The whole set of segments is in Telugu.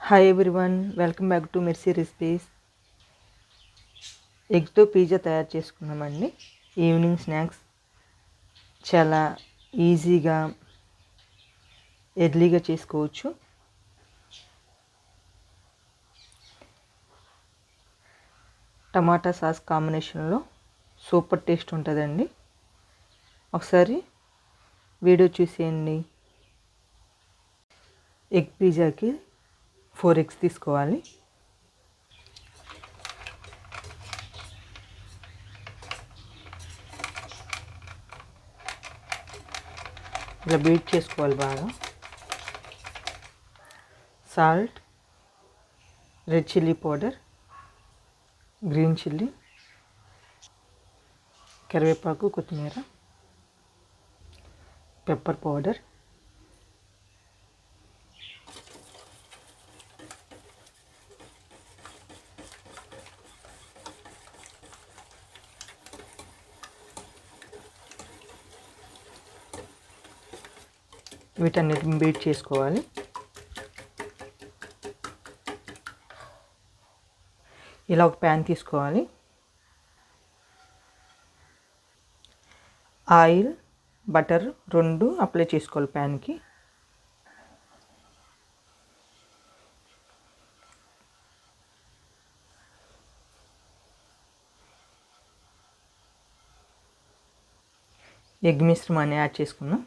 Hi everyone welcome back to mercy recipes ఎగ్తో పిజ్జా తయారు చేసుకున్నామండి. ఈవినింగ్ స్నాక్స్ చాలా ఈజీగా ఎర్లీగా చేసుకోవచ్చు. టమాటా సాస్ కాంబినేషన్లో సూపర్ టేస్ట్ ఉంటుందండి. ఒకసారి వీడియో చూసేయండి. ఎగ్ పిజ్జాకి ఫోర్ ఎగ్స్ తీసుకోవాలి. ఇలా బీట్ చేసుకోవాలి బాగా. Salt red chilli powder green chilli కరివేపాకు కొత్తిమీర పెప్పర్ పౌడర్ వీటన్నిటిని బీట్ చేసుకోవాలి. ఇలా ఒక ప్యాన్ తీసుకోవాలి. ఆయిల్ బటర్ రెండు అప్లై చేసుకోవాలి ప్యాన్కి. ఎగ్ మిశ్రమాన్ని యాడ్ చేసుకుందాం.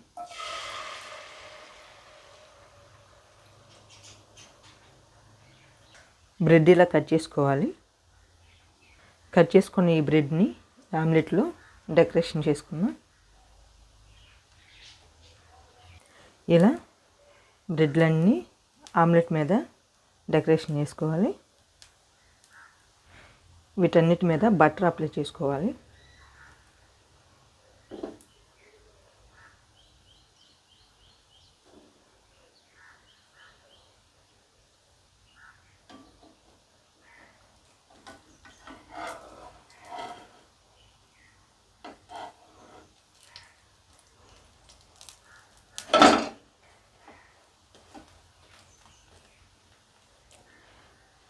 బ్రెడ్ ఇలా కట్ చేసుకోవాలి. కట్ చేసుకుని ఈ బ్రెడ్ని ఆమ్లెట్లో డెకరేషన్ చేసుకుందాం. ఇలా బ్రెడ్లన్నీ ఆమ్లెట్ మీద డెకరేషన్ చేసుకోవాలి. వీటన్నిటి మీద బటర్ అప్లై చేసుకోవాలి.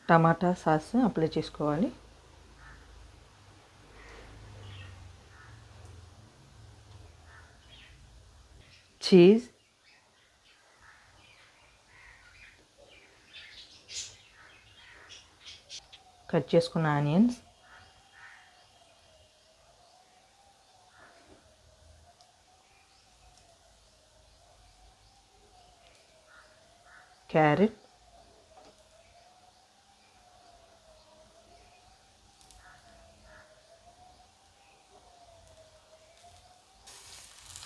టమాటా సాస్ అప్లై చేసుకోవాలి. చీజ్. కట్ చేసుకున్న ఆనియన్స్. క్యారెట్.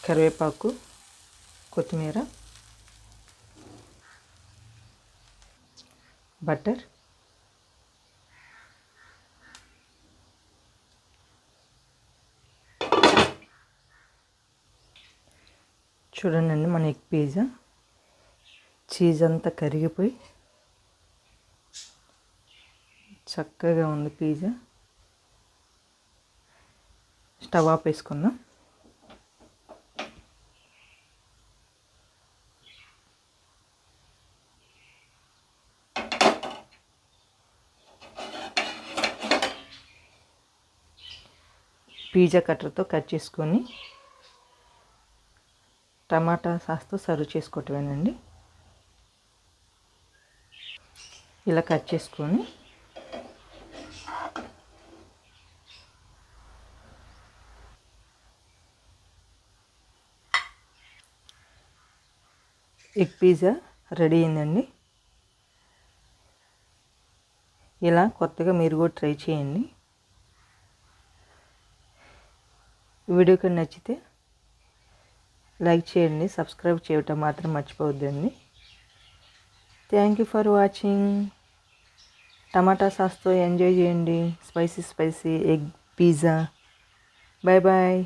కరివేపాకు కొత్తిమీర బటర్ చూడండి మన ఎగ్ పిజ్జా. చీజ్ అంతా కరిగిపోయి చక్కగా ఉంది పిజ్జా. స్టవ్ ఆఫ్ పిజ్జా కట్టర్తో కట్ చేసుకొని టమాటా సాస్తో సర్వ్ చేసుకోవటమేనండి. ఇలా కట్ చేసుకొని ఎగ్ పిజ్జా రెడీ అయిందండి. ఇలా కొత్తగా మీరు కూడా ట్రై చేయండి. వీడియోకి నచ్చితే లైక్ చేయండి సబ్స్క్రైబ్ చేయటం మాత్రం మర్చిపోవద్దండి thank you for watching tomato సాస్తో enjoy చేయండి. Spicy spicy egg pizza bye bye